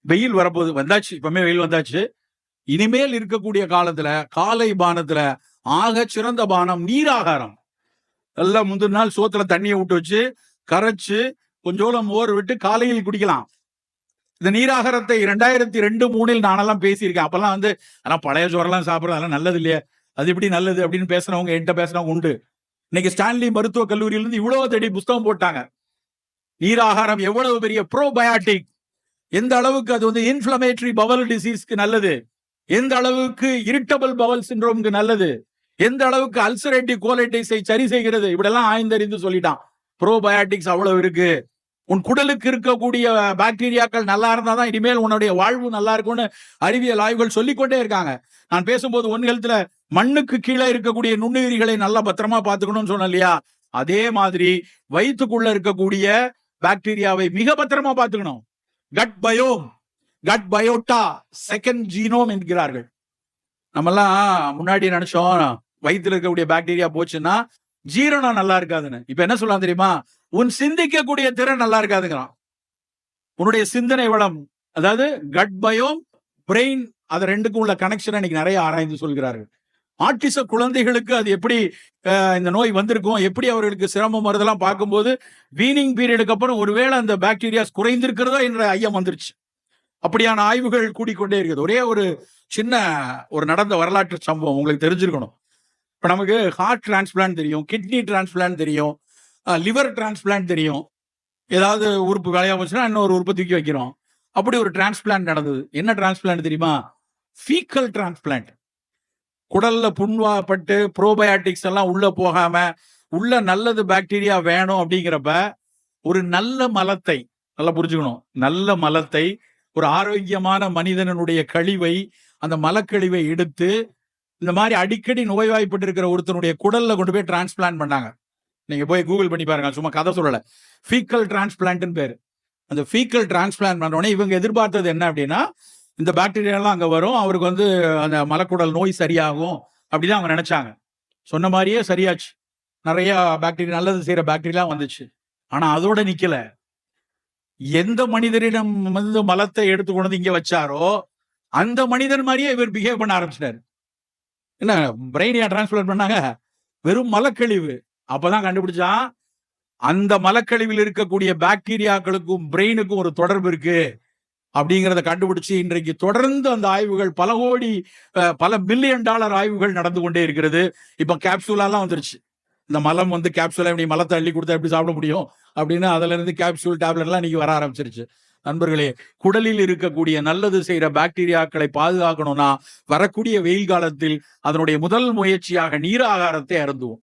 வெயில் வரப்போகுது. வந்தாச்சு. இப்பவுமே வெயில் வந்தாச்சு. இனிமேல் இருக்கக்கூடிய காலத்துல காலை பானத்துல ஆக சிறந்த பானம் நீராகாரம். எல்லாம் முந்தின நாள் சோத்துல தண்ணியை விட்டு வச்சு கரைச்சு கொஞ்சோளம் மோர் விட்டு காலையில் குடிக்கலாம். இந்த நீராகாரத்தை இரண்டாயிரத்தி ரெண்டு மூணில் நானெல்லாம் பேசியிருக்கேன். அப்பெல்லாம் வந்து ஆனா பழைய சோறெல்லாம் சாப்பிட்றது அதெல்லாம் நல்லது இல்லையா அது எப்படி நல்லது அப்படின்னு பேசுறவங்க என்கிட்ட பேசுறவங்க உண்டு. இன்னைக்கு ஸ்டான்லி மருத்துவக் கல்லூரியிலிருந்து இவ்வளவு தேடி புஸ்தகம் போட்டாங்க. நீராகாரம் எவ்வளவு பெரிய ப்ரோபயாட்டிக் எந்த அளவுக்கு அது வந்து இன்ஃபிளமேட்டரி பவல் டிசீஸ்க்கு நல்லது? எந்த அளவுக்கு இரிட்டபிள் பவல் சிண்ட்ரோம்க்கு நல்லது? எந்த அளவுக்கு அல்சரேட்டிவ் கோலைட்டிஸை சரி செய்கிறது? இப்படியெல்லாம் ஆய்ந்தறிந்து சொல்லிட்டான். ப்ரோபயாட்டிக்ஸ் அவ்வளவு இருக்கு. உன் குடலுக்கு இருக்கக்கூடிய பாக்டீரியாக்கள் நல்லா இருந்தா தான் இனிமேல் உன்னுடைய வாழ்வு நல்லா இருக்கும்னு அறிவியல் ஆய்வுகள் சொல்லிக்கொண்டே இருக்காங்க. நான் பேசும்போது ஒன் மண்ணுக்கு கீழே இருக்கக்கூடிய நுண்ணுயிரிகளை நல்லா பத்திரமா பாத்துக்கணும்னு சொன்னேன் இல்லையா? அதே மாதிரி வயிற்றுக்குள்ள இருக்கக்கூடிய பாக்டீரியாவை மிக பத்திரமா பார்த்துக்கணும். Gut biome gut biota second genome என்கிறார்கள். நம்மெல்லாம் முன்னாடி நினைச்சோம் வயிற்றுல இருக்கக்கூடிய பாக்டீரியா போச்சுன்னா ஜீரணம் நல்லா இருக்காதுன்னு. இப்ப என்ன சொல்லலாம் தெரியுமா? உன் சிந்திக்கக்கூடிய திறன் நல்லா இருக்காதுங்கிறான். உன்னுடைய சிந்தனை வளம் அதாவது கட் பயோம் பிரெயின் அது ரெண்டுக்கும் உள்ள கனெக்ஷன் இன்னைக்கு நிறைய ஆராய்ந்து சொல்கிறார்கள். ஆட்டிச குழந்தைகளுக்கு அது எப்படி இந்த நோய் வந்திருக்கும் எப்படி அவர்களுக்கு சிரமம் வருதெல்லாம் பார்க்கும்போது வீனிங் பீரியடுக்கு அப்புறம் ஒருவேளை அந்த பாக்டீரியாஸ் குறைந்திருக்கிறதோ என்ற ஐயம் வந்துருச்சு. அப்படியான ஆய்வுகள் கூடிக்கொண்டே இருக்குது. ஒரே ஒரு சின்ன ஒரு நடந்த வரலாற்று சம்பவம் உங்களுக்கு தெரிஞ்சிருக்கணும். இப்போ நமக்கு ஹார்ட் டிரான்ஸ்பிளான்ட் தெரியும் கிட்னி டிரான்ஸ்பிளான்ட் தெரியும் லிவர் டிரான்ஸ்பிளான்ட் தெரியும். ஏதாவது உறுப்பு வேலையாக போச்சுன்னா இன்னொரு உறுப்பு தூக்கி வைக்கிறோம். அப்படி ஒரு டிரான்ஸ்பிளான்ட் நடந்தது. என்ன டிரான்ஸ்பிளான்ட் தெரியுமா? ஃபீக்கல் டிரான்ஸ்பிளான்ட் குடல்ல புண்வாப்பட்டு ப்ரோபயாட்டிக்ஸ் எல்லாம் உள்ள போகாம உள்ள நல்லது பாக்டீரியா வேணும் அப்படிங்கிறப்ப ஒரு நல்ல மலத்தை நல்லா புரிஞ்சுக்கணும். நல்ல மலத்தை ஒரு ஆரோக்கியமான மனிதனுடைய கழிவை அந்த மலக்கழிவை எடுத்து இந்த மாதிரி அடிக்கடி நோய்வாய்ப்பட்டு இருக்கிற ஒருத்தனுடைய குடல்ல கொண்டு போய் டிரான்ஸ்பிளான்ட் பண்ணாங்க. நீங்க போய் கூகுள் பண்ணி பாருங்க சும்மா கதை சொல்லல. ஃபீக்கல் டிரான்ஸ்பிளான்ட்னு பேரு. அந்த ஃபீக்கல் டிரான்ஸ்பிளான்ட் பண்ண உடனே இவங்க எதிர்பார்த்தது என்ன அப்படின்னா இந்த பாக்டீரியாலாம் அங்கே வரும். அவருக்கு வந்து அந்த மலக்குடல் நோய் சரியாகும் அப்படின்னு அவங்க நினைச்சாங்க. சொன்ன மாதிரியே சரியாச்சு. நிறைய பாக்டீரியா நல்லது செய்யற பாக்டீரியா வந்துச்சு. ஆனா அதோட நிக்கல. எந்த மனிதரிடம் வந்து மலத்தை எடுத்து கொண்டு இங்கே இங்க வச்சாரோ அந்த மனிதன் மாதிரியே இவர் பிஹேவ் பண்ண ஆரம்பிச்சிட்டாரு. என்ன பிரெயினியா டிரான்ஸ்பிளர் பண்ணாங்க. வெறும் மலக்கழிவு. அப்பதான் கண்டுபிடிச்சான். அந்த மலக்கழிவில் இருக்கக்கூடிய பாக்டீரியாக்களுக்கும் பிரெயினுக்கும் ஒரு தொடர்பு இருக்கு. அப்படிங்கிறத கண்டுபிடிச்சு இன்றைக்கு தொடர்ந்து அந்த ஆய்வுகள் பல கோடி பல மில்லியன் டாலர் ஆய்வுகள் நடந்து கொண்டே இருக்கிறது. இப்ப கேப்சூலாலாம் வந்துருச்சு. இந்த மலம் வந்து கேப்சூலா இப்படி மலத்தை அள்ளி கொடுத்தா எப்படி சாப்பிட முடியும்? அப்படின்னு அதுல இருந்து கேப்சூல் டேப்லெட் எல்லாம் இன்னைக்கு வர ஆரம்பிச்சிருச்சு. நண்பர்களே குடலில் இருக்கக்கூடிய நல்லது செய்யற பாக்டீரியாக்களை பாதுகாக்கணும்னா வரக்கூடிய வெயில் காலத்தில் அதனுடைய முதல் முயற்சியாக நீர் ஆகாரத்தை அருந்துவோம்.